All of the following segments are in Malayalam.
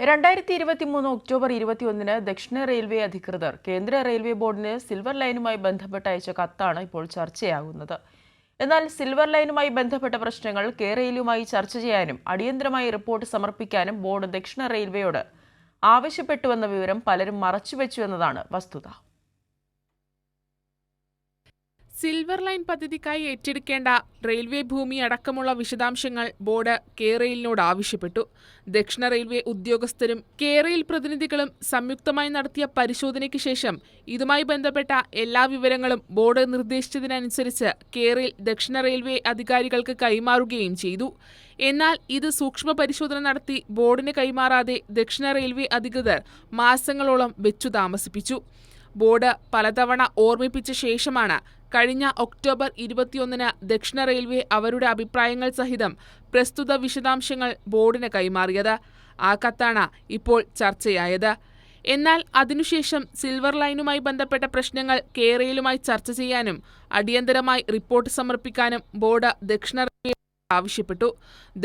രണ്ടായിരത്തി ഇരുപത്തി മൂന്ന് ഒക്ടോബർ ഇരുപത്തിയൊന്നിന് ദക്ഷിണ റെയിൽവേ അധികൃതർ കേന്ദ്ര റെയിൽവേ ബോർഡിന് സിൽവർ ലൈനുമായി ബന്ധപ്പെട്ട് അയച്ച കത്താണ് ഇപ്പോൾ ചർച്ചയാകുന്നത്. എന്നാൽ സിൽവർ ലൈനുമായി ബന്ധപ്പെട്ട പ്രശ്നങ്ങൾ കെ റെയിലുമായി ചർച്ച ചെയ്യാനും അടിയന്തരമായി റിപ്പോർട്ട് സമർപ്പിക്കാനും ബോർഡ് ദക്ഷിണ റെയിൽവേയോട് ആവശ്യപ്പെട്ടുവെന്ന വിവരം പലരും മറച്ചുവെച്ചു എന്നതാണ് വസ്തുത. സിൽവർ ലൈൻ പദ്ധതിക്കായി ഏറ്റെടുക്കേണ്ട റെയിൽവേ ഭൂമി അടക്കമുള്ള വിശദാംശങ്ങൾ ബോർഡ് കേരയിലിനോട് ആവശ്യപ്പെട്ടു. ദക്ഷിണ റെയിൽവേ ഉദ്യോഗസ്ഥരും കേരയിൽ പ്രതിനിധികളും സംയുക്തമായി നടത്തിയ പരിശോധനയ്ക്ക് ശേഷം ഇതുമായി ബന്ധപ്പെട്ട എല്ലാ വിവരങ്ങളും ബോർഡ് നിർദ്ദേശിച്ചതിനനുസരിച്ച് കേരയിൽ ദക്ഷിണ റെയിൽവേ അധികാരികൾക്ക് കൈമാറുകയും ചെയ്തു. എന്നാൽ ഇത് സൂക്ഷ്മ പരിശോധന നടത്തി ബോർഡിന് കൈമാറാതെ ദക്ഷിണ റെയിൽവേ അധികൃതർ മാസങ്ങളോളം വെച്ചു താമസിപ്പിച്ചു. ബോർഡ് പലതവണ ഓർമ്മിപ്പിച്ച ശേഷമാണ് കഴിഞ്ഞ ഒക്ടോബർ ഇരുപത്തിയൊന്നിന് ദക്ഷിണ റെയിൽവേ അവരുടെ അഭിപ്രായങ്ങൾ സഹിതം പ്രസ്തുത വിശദാംശങ്ങൾ ബോർഡിന് കൈമാറിയത്. ആ കത്താണ് ഇപ്പോൾ ചർച്ചയായത്. എന്നാൽ അതിനുശേഷം സിൽവർ ലൈനുമായി ബന്ധപ്പെട്ട പ്രശ്നങ്ങൾ കേരളയിലുമായി ചർച്ച ചെയ്യാനും അടിയന്തരമായി റിപ്പോർട്ട് സമർപ്പിക്കാനും ബോർഡ് ദക്ഷിണ റെയിൽവേ ആവശ്യപ്പെട്ടു.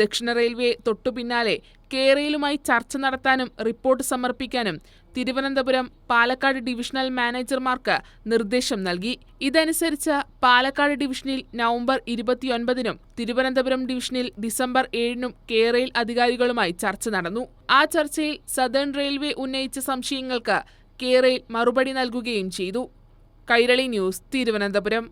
ദക്ഷിണ റെയിൽവേ തൊട്ടുപിന്നാലെ കേരളയുമായി ചർച്ച നടത്താനും റിപ്പോർട്ട് സമർപ്പിക്കാനും തിരുവനന്തപുരം പാലക്കാട് ഡിവിഷണൽ മാനേജർമാർക്ക് നിർദ്ദേശം നൽകി. ഇതനുസരിച്ച് പാലക്കാട് ഡിവിഷനിൽ നവംബർ ഇരുപത്തിയൊൻപതിനും തിരുവനന്തപുരം ഡിവിഷനിൽ ഡിസംബർ ഏഴിനും കേരയിൽ അധികാരികളുമായി ചർച്ച നടന്നു. ആ ചർച്ചയിൽ സദേൺ റെയിൽവേ ഉന്നയിച്ച സംശയങ്ങൾക്ക് കേരയിൽ മറുപടി നൽകുകയും ചെയ്തു. കൈരളി ന്യൂസ് തിരുവനന്തപുരം.